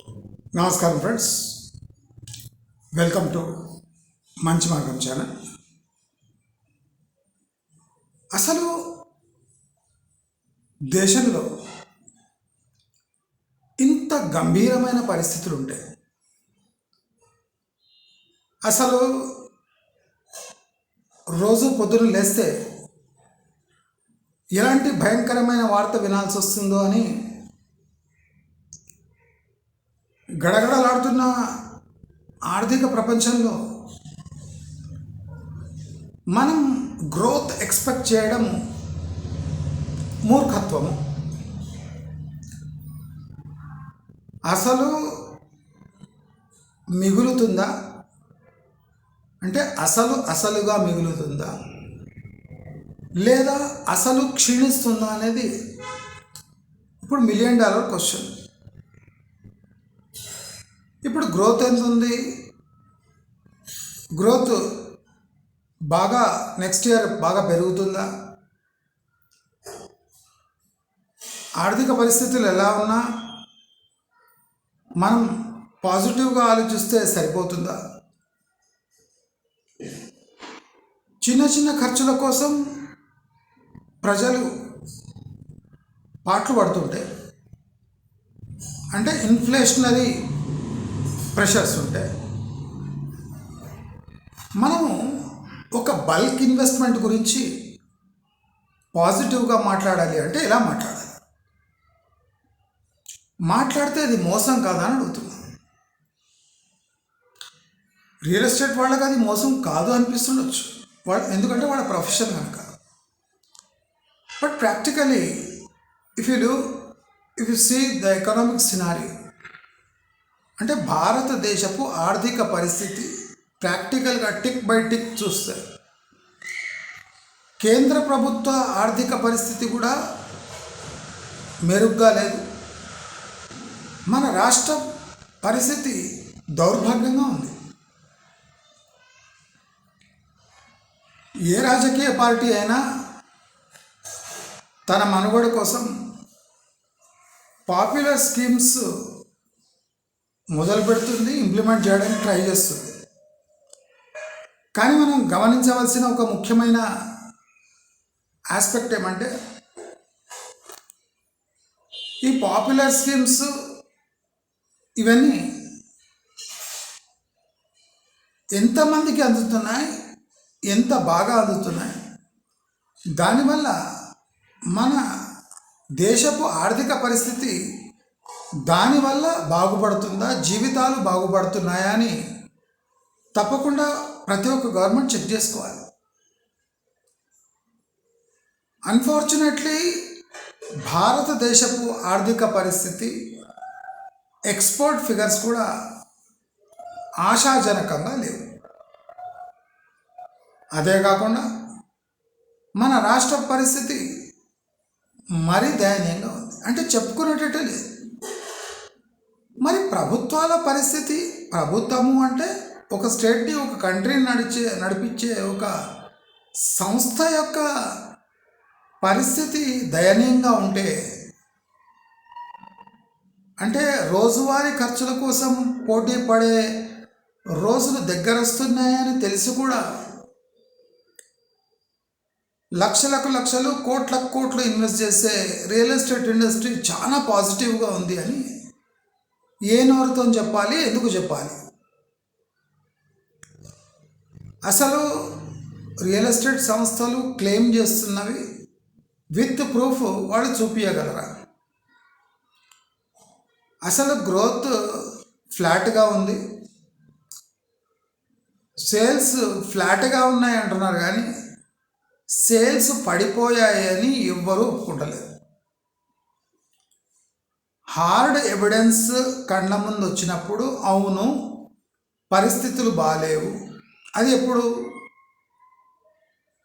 నమస్కారం friends. Welcome to మంచి మార్గం ఛానల్. అసలు దేశంలో ఇంత గంభీరమైన పరిస్థితులు ఉంటాయి అసలు రోజు పొద్దున లేస్తే ఎలాంటి భయంకరమైన వార్త వినాల్సి వస్తుందో అని గడగడలాడుతున్న ఆర్థిక ప్రపంచంలో మనం గ్రోత్ ఎక్స్పెక్ట్ చేయడం మూర్ఖత్వము. అసలు మిగులుతుందా? అంటే అసలు అసలుగా మిగులుతుందా? లేదా అసలు క్షీణిస్తుందా అనేది ఇప్పుడు మిలియన్ డాలర్ క్వశ్చన్. ఇప్పుడు గ్రోత్ ఎంత ఉంది గ్రోత్ బాగా నెక్స్ట్ ఇయర్ బాగా పెరుగుతుందా? ఆర్థిక పరిస్థితులు ఎలా ఉన్నా మనం పాజిటివ్గా ఆలోచిస్తే సరిపోతుందా? చిన్న చిన్న ఖర్చుల కోసం ప్రజలు పాటలు పడుతుంటాయి అంటే ఇన్ఫ్లేషనరీ ప్రెషర్స్ ఉంటాయి. మనము ఒక బల్క్ ఇన్వెస్ట్మెంట్ గురించి పాజిటివ్గా మాట్లాడాలి అంటే ఎలా మాట్లాడాలి? మాట్లాడితే అది మోసం కాదా అని అడుగుతున్నాను రియల్ ఎస్టేట్ వాళ్ళకి అది మోసం కాదు అనిపిస్తుండొచ్చు. వాళ్ళ ఎందుకంటే వాళ్ళ ప్రొఫెషన్ కనుక. But practically if you do if you see the economic scenario అంటే భారతదేశపు ఆర్థిక పరిస్థితి ప్రాక్టికల్గా టిక్ బై టిక్ చూస్తే కేంద్ర ప్రభుత్వ ఆర్థిక పరిస్థితి కూడా మెరుగ్గా లేదు. మన రాష్ట్ర పరిస్థితి దౌర్భాగ్యంగా ఉంది. ఏ రాజకీయ పార్టీ అయినా తన మనుగడ కోసం పాపులర్ స్కీమ్స్ మొదలు పెడుతుంది ఇంప్లిమెంట్ చేయడానికి ట్రై చేస్తుంది. కానీ మనం గమనించవలసిన ఒక ముఖ్యమైన ఆస్పెక్ట్ ఏమంటే ఈ పాపులర్ స్కీమ్స్ ఇవన్నీ ఎంతమందికి అందుతున్నాయి ఎంత బాగా అందుతున్నాయి? దానివల్ల మన దేశపు ఆర్థిక పరిస్థితి దానివల్ల బాగుపడుతుందా? జీవితాలు బాగుపడుతున్నాయా అని తప్పకుండా ప్రతి ఒక్క గవర్నమెంట్ చెక్ చేసుకోవాలి. అన్ఫార్చునేట్లీ భారతదేశపు ఆర్థిక పరిస్థితి ఎక్స్పోర్ట్ ఫిగర్స్ కూడా ఆశాజనకంగా లేవు. అదే కాకుండా మన రాష్ట్ర పరిస్థితి మరీ దయనీయంగా ఉంది. అంటే చెప్పుకునేటట్టే లేదు. మరి ప్రభుత్వాల పరిస్థితి ప్రభుత్వము అంటే ఒక స్టేట్ని ఒక కంట్రీని నడిచే నడిపించే ఒక సంస్థ యొక్క పరిస్థితి దయనీయంగా ఉంటే అంటే రోజువారీ ఖర్చుల కోసం పోటీ పడే రోజులు దగ్గర వస్తున్నాయని తెలిసి కూడా లక్షలకు లక్షలు కోట్లకు కోట్లు ఇన్వెస్ట్ చేసే రియల్ ఎస్టేట్ ఇండస్ట్రీ చాలా పాజిటివ్గా ఉంది అని ఏ నోరుతో చెప్పాలి ఎందుకు చెప్పాలి? అసలు రియల్ ఎస్టేట్ సంస్థలు క్లెయిమ్ చేస్తున్నవి విత్ ప్రూఫ్ వాళ్ళు చూపించగలరా అసలు గ్రోత్ ఫ్లాట్గా ఉంది. సేల్స్ ఫ్లాట్గా ఉన్నాయి అంటున్నారు కానీ సేల్స్ పడిపోయాయని ఎవ్వరూ ఒప్పుకుంటలేదు. హార్డ్ ఎవిడెన్స్ కళ్ళ ముందు వచ్చినప్పుడు అవును పరిస్థితులు బాగాలేవు అది ఎప్పుడు?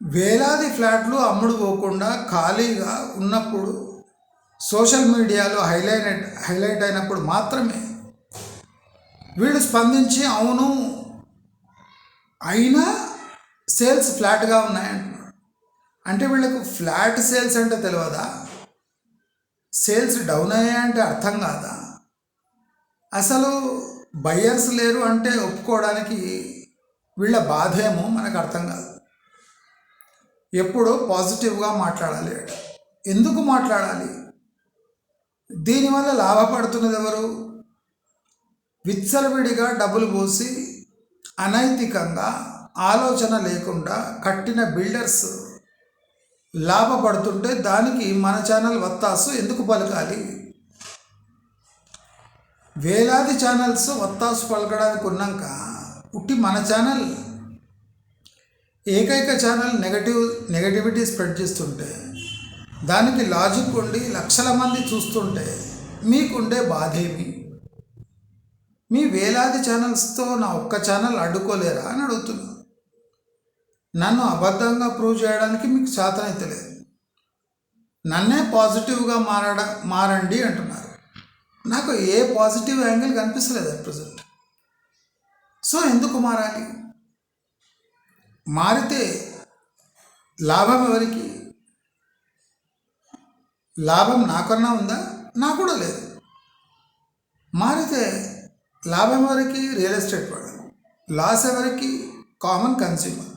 వేలాది ఫ్లాట్లు అమ్ముడు పోకుండా ఖాళీగా ఉన్నప్పుడు సోషల్ మీడియాలో హైలైట్ హైలైట్ అయినప్పుడు మాత్రమే వీళ్ళు స్పందించి అవును అయినా సేల్స్ ఫ్లాట్గా ఉన్నాయంటున్నారు. అంటే వీళ్ళకు ఫ్లాట్ సేల్స్ అంటే తెలియదా? సేల్స్ డౌన్ అయ్యాయంటే అర్థం కాదా? అసలు బయ్యర్స్ లేరు అంటే ఒప్పుకోవడానికి వీళ్ళ బాధ ఏమో మనకు అర్థం కాదు. ఎప్పుడో పాజిటివ్గా మాట్లాడాలి ఎందుకు మాట్లాడాలి? దీనివల్ల లాభపడుతున్నది ఎవరు? విచ్చలవిడిగా డబ్బులు పోసి అనైతికంగా ఆలోచన లేకుండా కట్టిన బిల్డర్స్ లాభపడుతుంటే దానికి మన ఛానల్ వత్తాసు ఎందుకు పలకాలి? వేలాది ఛానల్స్ వత్తాసు పలకడానికి ఉన్నాక పుట్టి మన ఛానల్ ఏకైక ఛానల్ నెగటివ్ నెగటివిటీ స్ప్రెడ్ చేస్తుంటే దానికి లాజిక్ ఉండి లక్షల మంది చూస్తుంటే మీకుండే బాధేమి? మీ వేలాది ఛానల్స్తో నా ఒక్క ఛానల్ అడ్డుకోలేరా అని అడుగుతున్నా. నన్ను అబద్ధంగా ప్రూవ్ చేయడానికి మీకు చేతనైతే లేదు. నన్నే పాజిటివ్గా మారడ మారండి అంటున్నారు. నాకు ఏ పాజిటివ్ యాంగిల్ కనిపిస్తలేదు అట్ ప్రజెంట్ సో ఎందుకు మారాలి? మారితే లాభం ఎవరికి? లాభం నాకన్నా ఉందా? నాకు కూడా లేదు. మారితే లాభం ఎవరికి? రియల్ ఎస్టేట్ వాళ్ళకు. లాస్ ఎవరికి? Common consumer.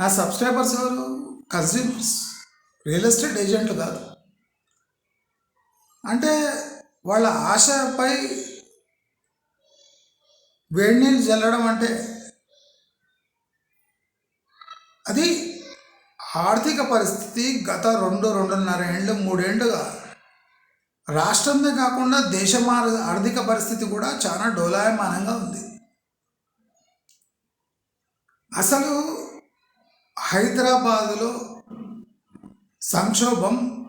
నా సబ్స్క్రైబర్స్ ఎవరు? కజిన్స్. రియల్ ఎస్టేట్ ఏజెంట్లు కాదు. అంటే వాళ్ళ ఆశపై వేడి నీళ్ళు చల్లడం అంటే అది ఆర్థిక పరిస్థితి గత రెండు రెండున్నర ఏళ్ళు మూడేళ్ళుగా రాష్ట్రంతో కాకుండా దేశం ఆర్- ఆర్థిక పరిస్థితి కూడా చాలా డోలాయమానంగా ఉంది. అసలు హైదరాబాదులో సంక్షోభం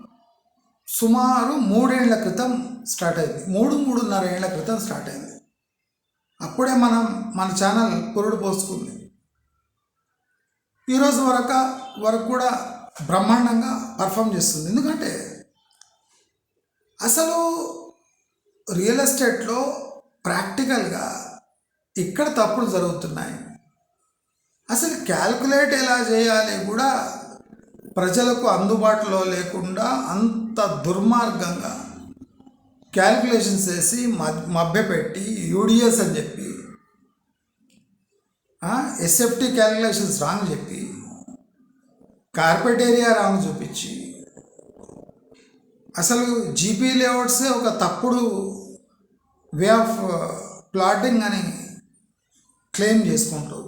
సుమారు మూడేళ్ళ క్రితం స్టార్ట్ అయింది. మూడు మూడున్నర ఏళ్ళ క్రితం స్టార్ట్ అయింది. అప్పుడే మనం మన ఛానల్ పురుడు పోసుకుంది. ఈరోజు వరకు వరకు కూడా బ్రహ్మాండంగా పర్ఫామ్ చేస్తుంది. ఎందుకంటే అసలు రియల్ ఎస్టేట్లో ప్రాక్టికల్గా ఇక్కడ తప్పులు జరుగుతున్నాయి. అసలు క్యాల్కులేట్ ఎలా చేయాలి కూడా ప్రజలకు అందుబాటులో లేకుండా అంత దుర్మార్గంగా క్యాల్కులేషన్స్ చేసి మభ్యపెట్టి యూడిఎస్ అని చెప్పి ఎస్ఎఫ్టీ క్యాలిక్యులేషన్స్ రాంగ్ చెప్పి కార్పెట్ ఏరియా రాంగ్ చూపించి అసలు జీపీ లేఅవుట్సే ఒక తప్పుడు వే ఆఫ్ ప్లాటింగ్ అని క్లెయిమ్ చేసుకుంటూ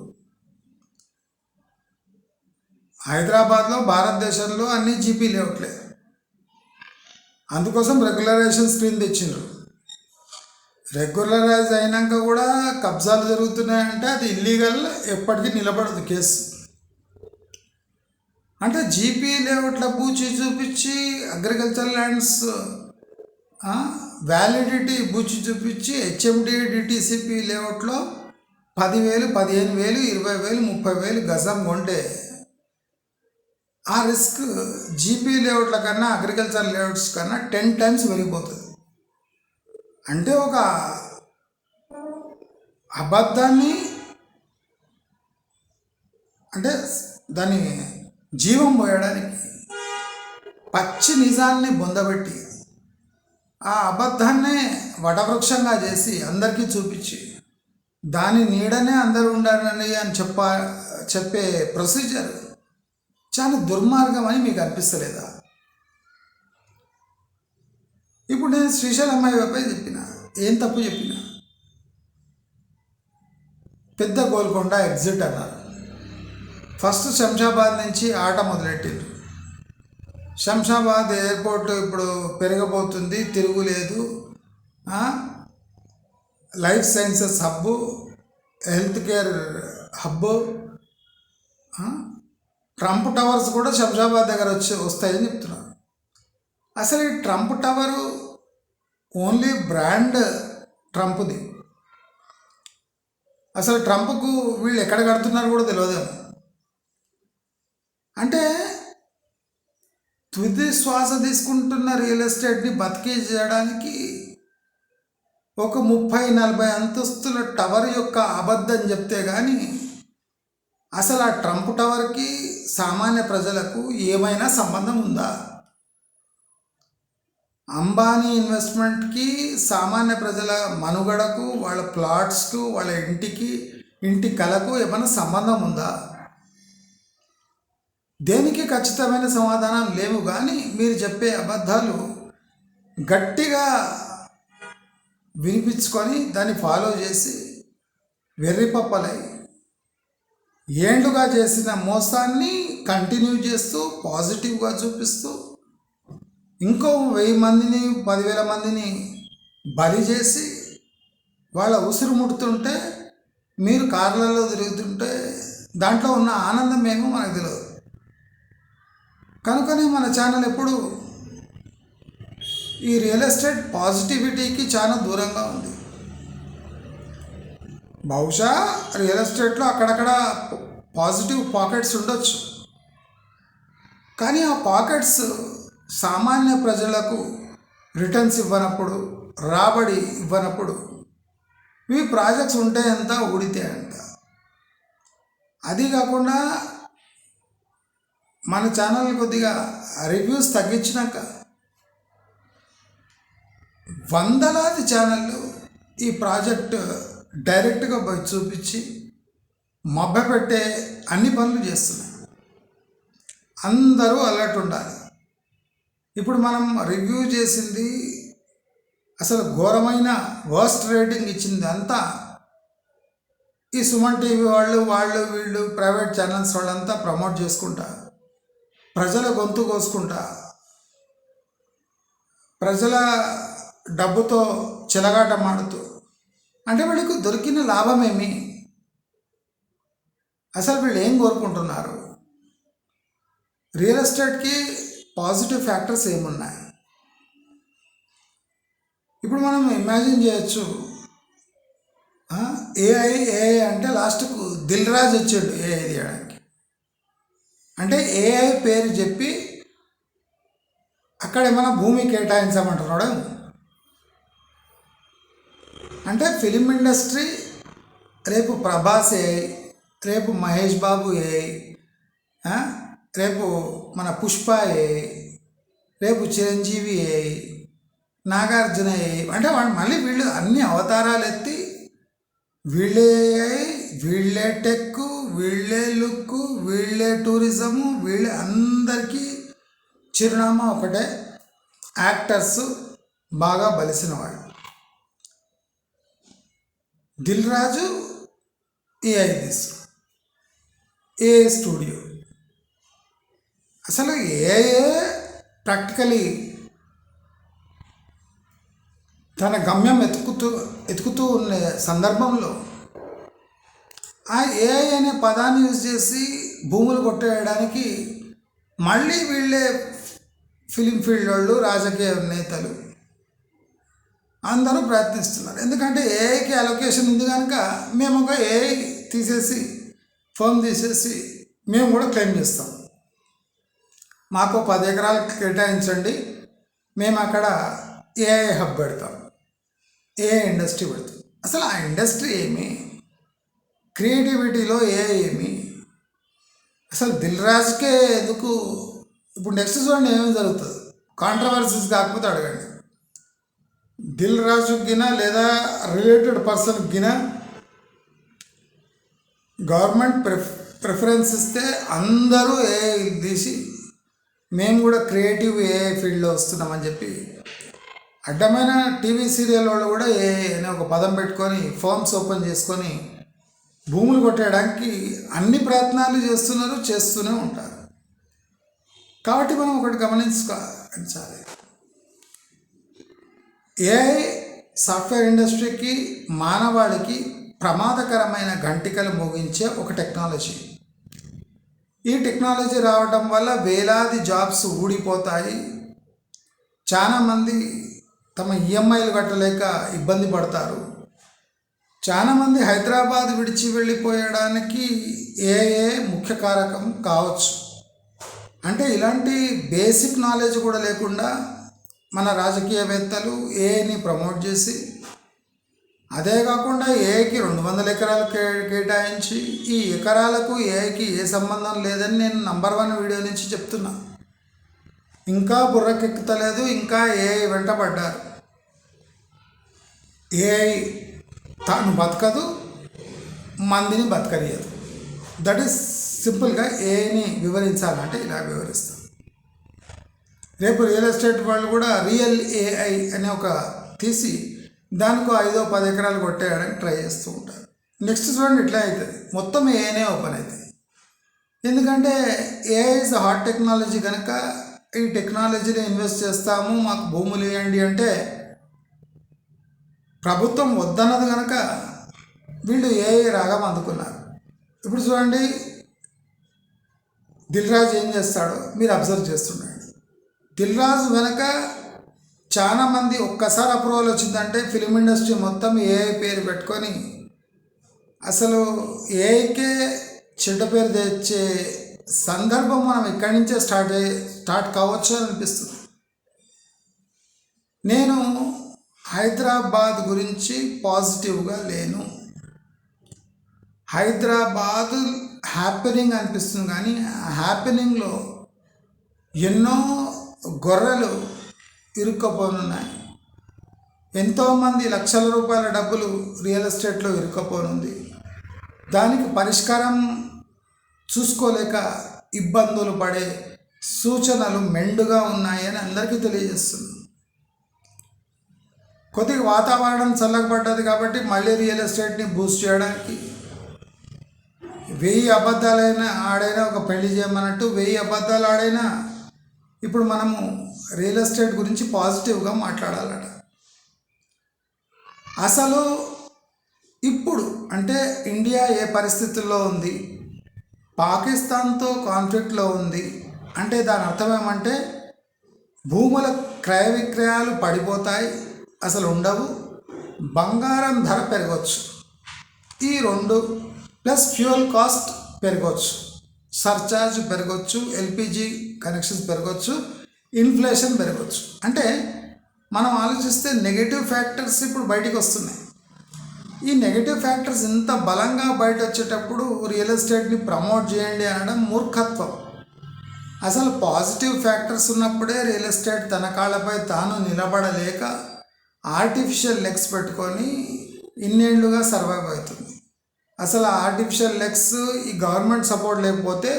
హైదరాబాద్లో భారతదేశంలో అన్ని జీపీ లేఅవుట్లే అందుకోసం రెగ్యులరైజేషన్ స్క్రీన్ తెచ్చిండ్రు. రెగ్యులరైజ్ అయినాక కూడా కబ్జాలు జరుగుతున్నాయంటే అది ఇల్లీగల్ ఎప్పటికీ నిలబడదు కేసు. అంటే జీపీ లేఅవుట్ల బూచి చూపించి అగ్రికల్చర్ ల్యాండ్స్ వ్యాలిడిటీ బూచి చూపించి హెచ్ఎండి డిటీసీపీ లేఅవుట్లో పదివేలు పదిహేను వేలు ఇరవై వేలు ముప్పై వేలు గజం కొంటే ఆ రిస్క్ జీపీ లేఅవుట్ల కన్నా అగ్రికల్చర్ లేఅవుట్స్ కన్నా టెన్ టైమ్స్ పెరిగిపోతుంది అంటే ఒక అబద్ధాన్ని అంటే దాని జీవం పోయడానికి పచ్చి నిజాన్ని బొందబెట్టి ఆ అబద్ధాన్నే వటవృక్షంగా చేసి అందరికీ చూపించి దాని నీడనే అందరూ ఉండాలని అని చెప్ప చెప్పే ప్రొసీజర్ చాలా దుర్మార్గం అని మీకు అనిపిస్తలేదా? ఇప్పుడు నేను శ్రీశైలం అమ్మాయి వైపే చెప్పిన ఏం తప్పు చెప్పిన? పెద్ద గోల్కొండ ఎగ్జిట్ అన్నారు. ఫస్ట్ శంషాబాద్ నుంచి ఆట మొదలెట్టిండ్రు. శంషాబాద్ ఎయిర్పోర్ట్ ఇప్పుడు పెరగబోతుంది తిరుగులేదు. Life sciences hub health care hub. Trump towers కూడా శంషాబాద్ దగ్గర వచ్చి వస్తాయని చెప్తున్నారు. అసలు ఈ ట్రంప్ టవరు ఓన్లీ బ్రాండ్ ట్రంప్ది. అసలు ట్రంప్కు వీళ్ళు ఎక్కడ కడుతున్నారు కూడా తెలియదేమో. అంటే తుది శ్వాస తీసుకుంటున్న రియల్ ఎస్టేట్ని బతికే చేయడానికి ఒక ముప్పై నలభై అంతస్తుల టవర్ యొక్క అబద్ధం చెప్తే కానీ అసలు ఆ ట్రంప్ టవర్కి సామాన్య ప్రజలకు ఏమైనా సంబంధం ఉందా? అంబానీ ఇన్వెస్ట్మెంట్కి సామాన్య ప్రజల మనుగడకు వాళ్ళ ప్లాట్స్కు వాళ్ళ ఇంటికి ఇంటి కళకు ఏమైనా సంబంధం ఉందా? దేనికి ఖచ్చితమైన సమాధానం లేవు కానీ మీరు చెప్పే అబద్ధాలు గట్టిగా వినిపించుకొని దాన్ని ఫాలో చేసి వెర్రిపప్పలై ఏండుగా చేసిన మోసాన్ని కంటిన్యూ చేస్తూ పాజిటివ్గా చూపిస్తూ ఇంకో వెయ్యి మందిని పదివేల మందిని బలి చేసి వాళ్ళ ఉసిరు ముడుతుంటే మీరు కార్లలో తిరుగుతుంటే దాంట్లో ఉన్న ఆనందం ఏమో మనకు తెలియదు కనుకనే మన ఛానల్ ఎప్పుడు ఈ రియల్ ఎస్టేట్ పాజిటివిటీకి చాలా దూరంగా ఉంది. బహుశా రియల్ ఎస్టేట్లో అక్కడక్కడ పాజిటివ్ పాకెట్స్ ఉండొచ్చు. కానీ ఆ పాకెట్స్ సామాన్య ప్రజలకు రిటర్న్స్ ఇవ్వనప్పుడు రాబడి ఇవ్వనప్పుడు ఇవి ప్రాజెక్ట్స్ ఉంటే ఎంత ఊడితే అంట అది కాకుండా మన ఛానల్ కొద్దిగా రివ్యూస్ తగ్గించినాక వందలాది ఛానళ్ళు ఈ ప్రాజెక్ట్ డైరెక్ట్గా బయట చూపించి మభ్యపెట్టే అన్ని పనులు చేస్తున్నాయి. అందరూ అలర్ట్ ఉండాలి. ఇప్పుడు మనం రివ్యూ చేసింది అసలు ఘోరమైన వర్స్ట్ రేటింగ్ ఇచ్చింది అంతా ఈ సుమన్ టీవీ వాళ్ళు వాళ్ళు వీళ్ళు ప్రైవేట్ ఛానల్స్ వాళ్ళంతా ప్రమోట్ చేసుకుంటా ప్రజల గొంతు కోసుకుంటా ప్రజల డబ్బుతో చిలగాటమాడుతూ అంటే వీళ్ళకి దొరికిన లాభమేమి? అసలు వీళ్ళు ఏం కోరుకుంటున్నారు? రియల్ ఎస్టేట్కి పాజిటివ్ ఫ్యాక్టర్స్ ఏమున్నాయి? ఇప్పుడు మనం ఇమాజిన్ చేయొచ్చు. ఏఐ ఏఐ అంటే లాస్ట్కు దిల్ రాజ్ వచ్చాడు ఏఐ తీయడానికి. అంటే ఏఐ పేరు చెప్పి అక్కడ ఏమైనా భూమి కేటాయించమంటున్నాడు? అంటే ఫిలిం ఇండస్ట్రీ రేపు ప్రభాస్ ఏ రేపు మహేష్ బాబు ఏ రేపు మన పుష్ప ఏ రేపు చిరంజీవి ఏ నాగార్జున ఏ అంటే వాళ్ళు మళ్ళీ వీళ్ళు అన్ని అవతారాలు ఎత్తి వీళ్ళే వీళ్ళే టెక్ వీళ్ళే లుక్ వీళ్ళే టూరిజము వీళ్ళే అందరికీ చిరునామా ఒకటే. యాక్టర్స్ బాగా బలిసిన వాళ్ళు. దిల్ రాజు ఏఐ తీసు ఏ స్టూడియో? అసలు ఏ ప్రాక్టికలీ తన గమ్యం ఎతుకుతూ ఎతుకుతూ ఉన్న సందర్భంలో ఆ ఏఐ అనే పదాన్ని యూజ్ చేసి భూములు కొట్టేయడానికి మళ్ళీ వీళ్ళే ఫిలిం ఫీల్డ్ వాళ్ళు రాజకీయ నేతలు అందరూ ప్రయత్నిస్తున్నారు. ఎందుకంటే ఏఐకి అలొకేషన్ ఉంది కనుక మేము ఒక ఏఐ తీసేసి ఫోన్ తీసేసి మేము కూడా క్లెయిమ్ చేస్తాం. మాకు పది ఎకరాలు కేటాయించండి. మేము అక్కడ ఏఐ హబ్ పెడతాం. ఏఐ ఇండస్ట్రీ పెడతాం. అసలు ఆ ఇండస్ట్రీ ఏమి? క్రియేటివిటీలో ఏఐ ఏమి? అసలు దిల్ రాజుకే ఎందుకు? ఇప్పుడు నెక్స్ట్ చూడండి ఏమేమి జరుగుతుంది. కాంట్రవర్సీస్ కాకపోతే అడగండి. దిల్ రాజు గిన లేదా రిలేటెడ్ పర్సన్కి గిన గవర్నమెంట్ ప్రిఫ్ ప్రిఫరెన్స్ ఇస్తే అందరూ ఏ తీసి మేము కూడా క్రియేటివ్ ఏ ఫీల్డ్లో వస్తున్నామని చెప్పి అడ్డమైన టీవీ సీరియల్ వాళ్ళు కూడా ఏ అనే ఒక పదం పెట్టుకొని ఫార్మ్స్ ఓపెన్ చేసుకొని భూములు కొట్టేయడానికి అన్ని ప్రయత్నాలు చేస్తున్నారు చేస్తూనే ఉంటారు. కాబట్టి మనం ఒకటి గమనించాలి ఏఐ సాఫ్ట్వేర్ ఇండస్ట్రీకి మానవాళికి ప్రమాదకరమైన గంటికలు మోగించే ఒక టెక్నాలజీ ఈ టెక్నాలజీ రావడం వల్ల వేలాది జాబ్స్ ఊడిపోతాయి. చాలామంది తమ ఈఎంఐలు కట్టలేక ఇబ్బంది పడతారు. చాలామంది హైదరాబాద్ విడిచి వెళ్ళిపోయడానికి ఏఏ ముఖ్య కారకం కావచ్చు. అంటే ఇలాంటి బేసిక్ నాలెడ్జ్ కూడా లేకుండా మన రాజకీయవేత్తలు ఏఐని ప్రమోట్ చేసి అదే కాకుండా ఏఐకి రెండు వందల ఎకరాలు కే కేటాయించి ఈ ఎకరాలకు ఏఐకి ఏ సంబంధం లేదని నేను నంబర్ వన్ వీడియో నుంచి చెప్తున్నా. ఇంకా బుర్రకెక్కుతలేదు ఇంకా ఏఐ వెంటబడ్డారు ఏఐ తాను బతకదు మందిని బతకలేదు దట్ ఈస్ సింపుల్గా ఏఐని వివరించాలంటే ఇలా వివరిస్తాను. రేపు రియల్ ఎస్టేట్ వాళ్ళు కూడా రియల్ ఏఐ అనే ఒక తీసి దానికి ఐదో పది ఎకరాలు కొట్టేయడానికి ట్రై చేస్తూ ఉంటారు. నెక్స్ట్ చూడండి ఇట్లా అవుతుంది మొత్తం ఏఐనే ఓపెన్ అవుతుంది ఎందుకంటే ఏఐ ఇస్ హాట్ టెక్నాలజీ కనుక ఈ టెక్నాలజీని ఇన్వెస్ట్ చేస్తాము మాకు భూములు ఇవ్వండి అంటే ప్రభుత్వం వద్దన్నది కనుక వీళ్ళు ఏఐ రాగం అందుకున్నారు. ఇప్పుడు చూడండి దిల్ రాజు ఏం చేస్తాడో మీరు అబ్జర్వ్ చేస్తున్నారు దిల్రాజు వెనక చాలామంది ఒక్కసారి అప్రూవల్ వచ్చిందంటే ఫిలిం ఇండస్ట్రీ మొత్తం ఏఐ పేరు పెట్టుకొని అసలు ఏఐకే చెడ్డ పేరు తెచ్చే సందర్భం మనం ఇక్కడి నుంచే స్టార్ట్ అయ్యి స్టార్ట్ కావచ్చు అనిపిస్తుంది. నేను హైదరాబాద్ గురించి పాజిటివ్గా లేను. హైదరాబాద్ హ్యాపెనింగ్ అనిపిస్తుంది కానీ ఆ హ్యాపెనింగ్లో ఎన్నో గొర్రెలు ఇరుక్కపోనున్నాయి. ఎంతోమంది లక్షల రూపాయల డబ్బులు రియల్ ఎస్టేట్లో ఇరుక్కపోనుంది. దానికి పరిష్కారం చూసుకోలేక ఇబ్బందులు పడే సూచనలు మెండుగా ఉన్నాయని అందరికీ తెలియజేస్తుంది. కొద్దిగా వాతావరణం చల్లగపడ్డది కాబట్టి మళ్ళీ రియల్ ఎస్టేట్ని బూస్ట్ చేయడానికి వెయ్యి అబద్ధాలైనా ఆడైనా ఒక పెళ్ళి చేయమన్నట్టు వెయ్యి అబద్ధాలు ఆడైనా ఇప్పుడు మనము రియల్ ఎస్టేట్ గురించి పాజిటివ్గా మాట్లాడాలట. అసలు ఇప్పుడు అంటే ఇండియా ఏ పరిస్థితుల్లో ఉంది? పాకిస్తాన్తో కాన్ఫ్లిక్ట్లో ఉంది. అంటే దాని అర్థం ఏమంటే భూముల క్రయ విక్రయాలు పడిపోతాయి అసలు ఉండవు బంగారం ధర పెరగవచ్చు ఈ రెండు ప్లస్ ఫ్యూయల్ కాస్ట్ పెరగవచ్చు సర్చార్జ్ పెరగవచ్చు ఎల్పిజి కనెక్షన్స్ పెరగవచ్చు ఇన్ఫ్లేషన్ పెరగవచ్చు అంటే మనం ఆలోచిస్తే నెగటివ్ ఫ్యాక్టర్స్ ఇప్పుడు బయటికి వస్తున్నాయి. ఈ నెగిటివ్ ఫ్యాక్టర్స్ ఇంత బలంగా బయట వచ్చేటప్పుడు రియల్ ఎస్టేట్ని ప్రమోట్ చేయండి అనడం మూర్ఖత్వం. అసలు పాజిటివ్ ఫ్యాక్టర్స్ ఉన్నప్పుడే రియల్ ఎస్టేట్ తన కాళ్ళపై తాను నిలబడలేక ఆర్టిఫిషియల్ లెగ్స్ పెట్టుకొని ఇన్నేళ్ళుగా సర్వైవ్ అవుతుంది. అసలు ఆర్టిఫిషియల్ లెగ్స్ ఈ గవర్నమెంట్ సపోర్ట్ లేకపోతే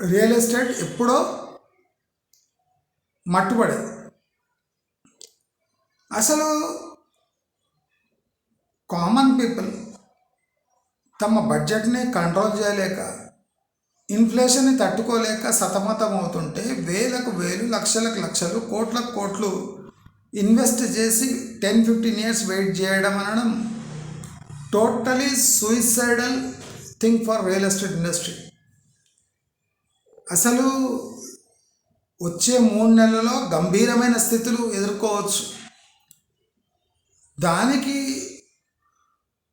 రియల్ ఎస్టేట్ ఎప్పుడో మట్టుబడేది. అసలు కామన్ పీపుల్ తమ బడ్జెట్ని కంట్రోల్ చేయలేక ఇన్ఫ్లేషన్ని తట్టుకోలేక సతమతం అవుతుంటే వేలకు వేలు లక్షలకు లక్షలు కోట్లకు కోట్లు ఇన్వెస్ట్ చేసి టెన్ ఫిఫ్టీన్ ఇయర్స్ వెయిట్ చేయడం అనడం totally suicidal thing for real estate industry. అసలు వచ్చే మూడు నెలల్లో గంభీరమైన స్థితులు ఎదుర్కోవచ్చు. దానికి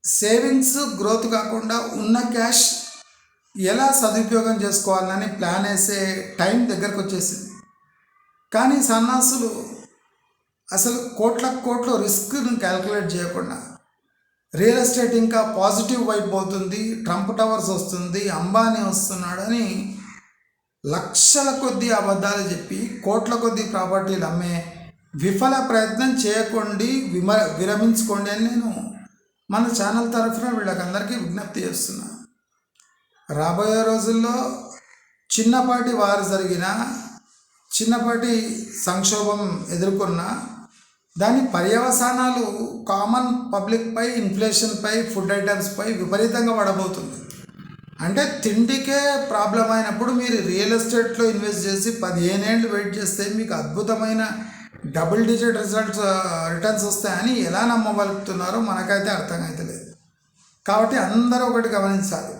సేవింగ్స్ గ్రోత్ కాకుండా ఉన్న క్యాష్ ఎలా సదుపయోగం చేసుకోవాలని ప్లాన్ వేసే టైం దగ్గరకు వచ్చేసింది. కానీ సన్నాసులు అసలు కోట్ల కోట్ల రిస్క్ను క్యాల్కులేట్ చేయకుండా రియల్ ఎస్టేట్ ఇంకా పాజిటివ్ వైపు పోతుంది ట్రంప్ టవర్స్ వస్తుంది అంబానీ వస్తున్నాడని లక్షల కొద్ది అబద్ధాలు చెప్పి కోట్ల కొద్ది ప్రాపర్టీలు అమ్మే విఫల ప్రయత్నం చేయకండి విమ విరమించుకోండి అని నేను మన ఛానల్ తరఫున వీళ్ళకందరికీ విజ్ఞప్తి చేస్తున్నా. రాబోయే రోజుల్లో చిన్నపాటి వారు జరిగిన చిన్నపాటి సంక్షోభం ఎదుర్కొన్న దాని పర్యవసానాలు కామన్ పబ్లిక్పై ఇన్ఫ్లేషన్పై ఫుడ్ ఐటమ్స్పై విపరీతంగా పడబోతుంది అంటే తిండికే ప్రాబ్లం అయినప్పుడు మీరు రియల్ ఎస్టేట్లో ఇన్వెస్ట్ చేసి పదిహేను ఏళ్ళు వెయిట్ చేస్తే మీకు అద్భుతమైన డబుల్ డిజిట్ రిజల్ట్స్ రిటర్న్స్ వస్తాయని ఎలా నమ్మగలుగుతున్నారో మనకైతే అర్థం అవుతలేదు కాబట్టి అందరూ ఒకటి గమనించాలి.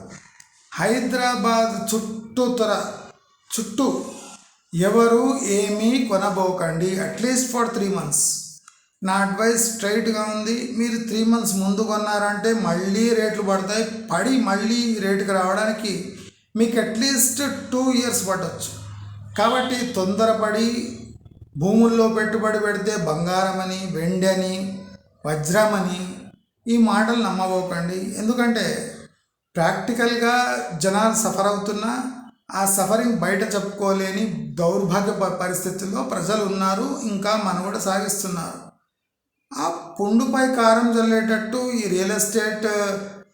హైదరాబాద్ చుట్టూ తర చుట్టూ ఎవరు ఏమీ కొనబోకండి at least for three months. నా అడ్వైస్ స్ట్రైట్గా ఉంది. మీరు త్రీ మంత్స్ ముందు కొన్నారంటే మళ్ళీ రేట్లు పడతాయి. పడి మళ్ళీ రేటుకి రావడానికి మీకు అట్లీస్ట్ టూ ఇయర్స్ పట్టవచ్చు కాబట్టి తొందరపడి భూముల్లో పెట్టుబడి పెడితే బంగారం అని వెండి అని వజ్రమని ఈ మాటలు నమ్మబోకండి. ఎందుకంటే ప్రాక్టికల్గా జనాలు సఫర్ అవుతున్నా ఆ సఫరింగ్ బయట చెప్పుకోలేని దౌర్భాగ్య పరిస్థితుల్లో ప్రజలు ఉన్నారు. ఇంకా మనుగడ సాగిస్తున్నారు. ఆ పుండుపై కారం చల్లేటట్టు ఈ real estate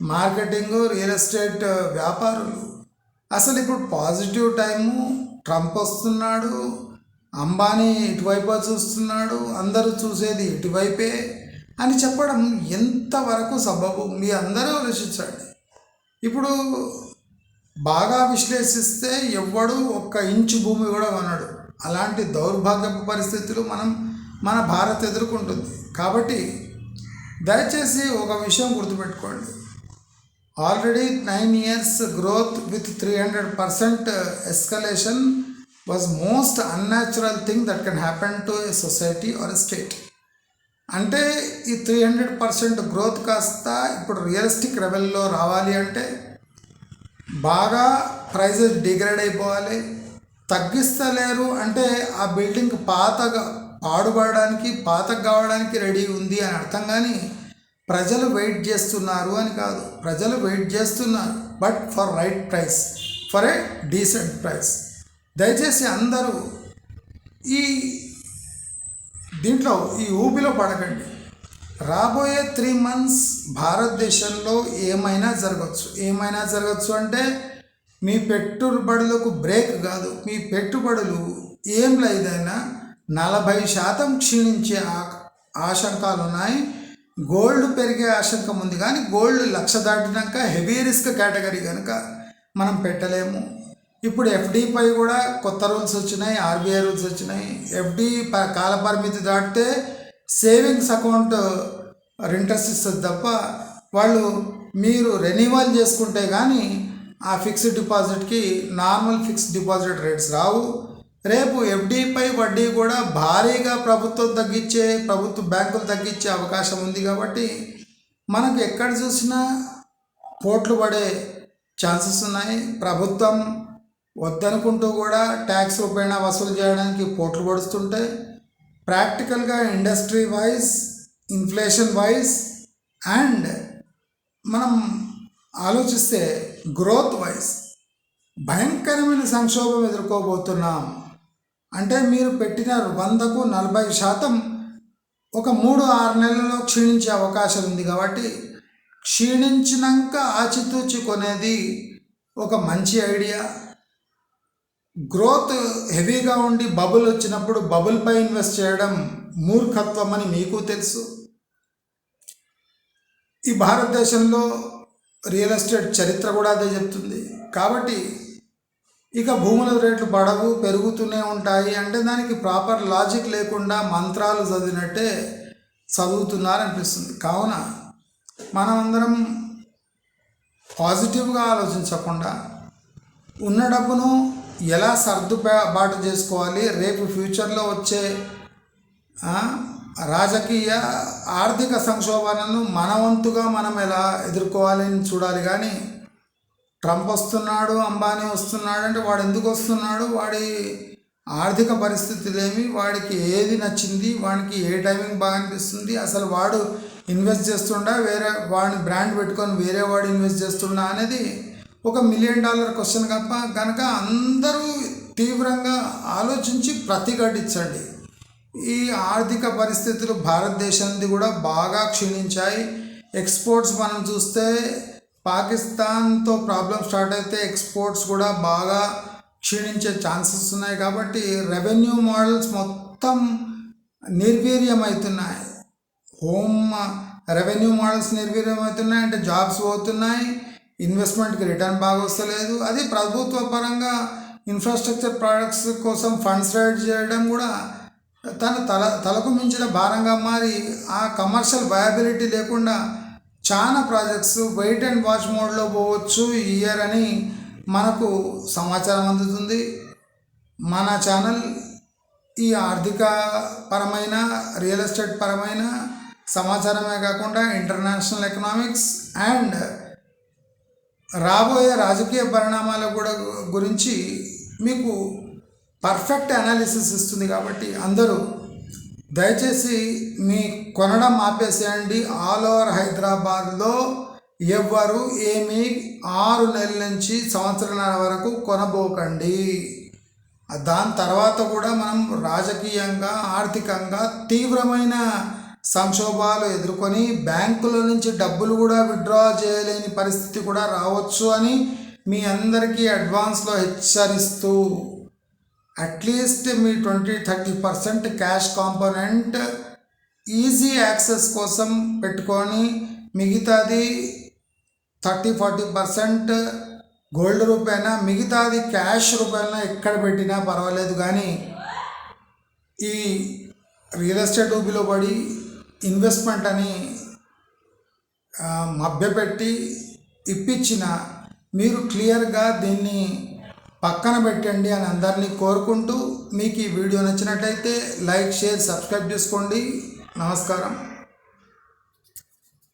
marketing real estate వ్యాపారులు. అసలు ఇప్పుడు పాజిటివ్ టైము ట్రంప్ వస్తున్నాడు అంబానీ ఇటువైపు చూస్తున్నాడు అందరూ చూసేది ఇటువైపే అని చెప్పడం ఎంతవరకు సబబు? మీ అందరూ ఆలోచించండి. ఇప్పుడు బాగా విశ్లేషిస్తే ఎవ్వడు ఒక్క ఇంచు భూమి కూడా కొనడు. అలాంటి దౌర్భాగ్యపు పరిస్థితులు మనం మన భారత్ ఎదుర్కొంటుంది. కాబట్టి దయచేసి ఒక విషయం గుర్తుపెట్టుకోండి. Already nine years growth with three hundred percent escalation was most unnatural thing that can happen to a society or a state అంటే ఈ త్రీ హండ్రెడ్ పర్సెంట్ గ్రోత్ కాస్త ఇప్పుడు రియలిస్టిక్ లెవెల్లో రావాలి అంటే బాగా ప్రైజెస్ డిగ్రేడ్ అయిపోవాలి. తగ్గిస్తలేరు అంటే ఆ బిల్డింగ్ పాతగా పాడుపడడానికి పాత కావడానికి రెడీ ఉంది అని అర్థం కానీ ప్రజలు వెయిట్ చేస్తున్నారు అని కాదు. ప్రజలు వెయిట్ చేస్తున్నారు but for right price for a decent price. దయచేసి అందరూ ఈ దీంట్లో ఈ ఊపిలో పడకండి. రాబోయే త్రీ మంత్స్ భారతదేశంలో ఏమైనా జరగచ్చు. ఏమైనా జరగచ్చు అంటే మీ పెట్టుబడులకు బ్రేక్ కాదు. మీ పెట్టుబడులు ఏం లేదైనా నలభై శాతం క్షీణించే ఆ- ఆశంకాలు ఉన్నాయి గోల్డ్ పెరిగే ఆశంకం ఉంది కానీ గోల్డ్ లక్ష దాటినాక హెవీ రిస్క్ కేటగిరీ కనుక మనం పెట్టలేము. ఇప్పుడు ఎఫ్డిపై కూడా కొత్త రూల్స్ వచ్చినాయి ఆర్బీఐ రూల్స్ వచ్చినాయి. ఎఫ్డి ప- కాల పరిమితి దాటితే సేవింగ్స్ అకౌంట్ ఇంట్రెస్ట్ ఇస్తుంది తప్ప వాళ్ళు మీరు రెన్యువల్ చేసుకుంటే కానీ ఆ ఫిక్స్డ్ డిపాజిట్కి నార్మల్ ఫిక్స్డ్ డిపాజిట్ రేట్స్ రావు. రేపు ఎఫ్డీపై వడ్డీ కూడా భారీగా ప్రభుత్వం తగ్గించే ప్రభుత్వ బ్యాంకులు తగ్గించే అవకాశం ఉంది కాబట్టి మనకు ఎక్కడ చూసినా పోట్లు పడే ఛాన్సెస్ ఉన్నాయి. ప్రభుత్వం వద్దనుకుంటూ కూడా ట్యాక్స్ రూపేణా వసూలు చేయడానికి పోట్లు పడుతుంటే ప్రాక్టికల్గా industry wise inflation wise and మనం ఆలోచిస్తే గ్రోత్ వైజ్ భయంకరమైన సంక్షోభం ఎదుర్కోబోతున్నాం. అంటే మీరు పెట్టిన వందకు నలభై శాతం ఒక మూడు ఆరు నెలల్లో క్షీణించే అవకాశం ఉంది కాబట్టి క్షీణించినాక ఆచితూచి కొనేది ఒక మంచి ఐడియా. గ్రోత్ హెవీగా ఉండి బబుల్ వచ్చినప్పుడు బబుల్పై ఇన్వెస్ట్ చేయడం మూర్ఖత్వం అని మీకు తెలుసు. ఈ భారతదేశంలో రియల్ ఎస్టేట్ చరిత్ర కూడా అదే చెప్తుంది. కాబట్టి ఇక భూముల రేట్లు పడవు పెరుగుతూనే ఉంటాయి అంటే దానికి ప్రాపర్ లాజిక్ లేకుండా మంత్రాలు చదివినట్టే చదువుతున్నారనిపిస్తుంది. కావున మనమందరం పాజిటివ్గా ఆలోచించకుండా ఉన్న డబ్బును ఎలా సర్దుబాటు చేసుకోవాలి? రేపు ఫ్యూచర్లో వచ్చే రాజకీయ ఆర్థిక సంక్షోభాలను మన వంతుగా మనం ఎలా ఎదుర్కోవాలని చూడాలి. కానీ ట్రంప్ వస్తున్నాడు అంబానీ వస్తున్నాడు అంటే వాడు ఎందుకు వస్తున్నాడు? వాడి ఆర్థిక పరిస్థితులు ఏమి వాడికి ఏది నచ్చింది? వాడికి ఏ టైమింగ్ బాగా అనిపిస్తుంది? అసలు వాడు ఇన్వెస్ట్ చేస్తుండా? వేరే వాడిని బ్రాండ్ పెట్టుకొని వేరే వాడు ఇన్వెస్ట్ చేస్తుండా అనేది ఒక మిలియన్ డాలర్ క్వశ్చన్ తప్ప కనుక అందరూ తీవ్రంగా ఆలోచించి ప్రతిఘటించండి. ఈ ఆర్థిక పరిస్థితులు భారతదేశానికి కూడా బాగా క్షీణించాయి. ఎక్స్పోర్ట్స్ మనం చూస్తే పాకిస్తాన్తో ప్రాబ్లం స్టార్ట్ అయితే ఎక్స్పోర్ట్స్ కూడా బాగా క్షీణించే ఛాన్సెస్ ఉన్నాయి కాబట్టి రెవెన్యూ మోడల్స్ మొత్తం నిర్వీర్యమవుతున్నాయి. హోమ్ రెవెన్యూ మోడల్స్ నిర్వీర్యమవుతున్నాయి అంటే జాబ్స్ పోతున్నాయి ఇన్వెస్ట్మెంట్కి రిటర్న్ బాగా వస్తలేదు. అది ప్రభుత్వ పరంగా ఇన్ఫ్రాస్ట్రక్చర్ ప్రోడక్ట్స్ కోసం ఫండ్స్ రైడ్ చేయడం కూడా తన తల తలకు మించిన భారంగా మారి ఆ కమర్షియల్ వయబిలిటీ లేకుండా చాలా ప్రాజెక్ట్స్ వెయిట్ అండ్ వాచ్ మోడ్లో పోవచ్చు ఈ ఇయర్ అని మనకు సమాచారం అందుతుంది. మన ఛానల్ ఈ ఆర్థిక పరమైన రియల్ ఎస్టేట్ పరమైన సమాచారమే కాకుండా ఇంటర్నేషనల్ ఎకనామిక్స్ అండ్ రాబోయే రాజకీయ పరిణామాల కూడా గురించి మీకు పర్ఫెక్ట్ అనాలిసిస్ ఇస్తుంది కాబట్టి అందరూ దయచేసి మీ కొనడం ఆపేసేయండి. ఆల్ ఓవర్ హైదరాబాద్లో ఎవ్వరు ఏమి ఆరు నెలల నుంచి సంవత్సరాల వరకు కొనబోకండి. దాని తర్వాత కూడా మనం రాజకీయంగా ఆర్థికంగా తీవ్రమైన సంక్షోభాలు ఎదుర్కొని బ్యాంకుల నుంచి డబ్బులు కూడా విత్డ్రా చేయలేని పరిస్థితి కూడా రావచ్చు అని మీ అందరికీ అడ్వాన్స్లో హెచ్చరిస్తూ అట్లీస్ట్ మీ twenty thirty percent cash component easy access కోసం పెట్టుకొని మిగతాది థర్టీ ఫార్టీ పర్సెంట్ గోల్డ్ రూపాయన మిగతాది క్యాష్ రూపాయన ఎక్కడ పెట్టినా పర్వాలేదు. కానీ ఈ రియల్ ఎస్టేట్ ఊబిలో పడి ఇన్వెస్ట్మెంట్ అని మభ్యపెట్టి ఇప్పించిన మీరు క్లియర్గా దీన్ని పక్కన పెట్టండి అని అందరినీ కోరుకుంటూ మీకు ఈ వీడియో నచ్చినట్లయితే లైక్ షేర్ సబ్స్క్రైబ్ చేసుకోండి. నమస్కారం.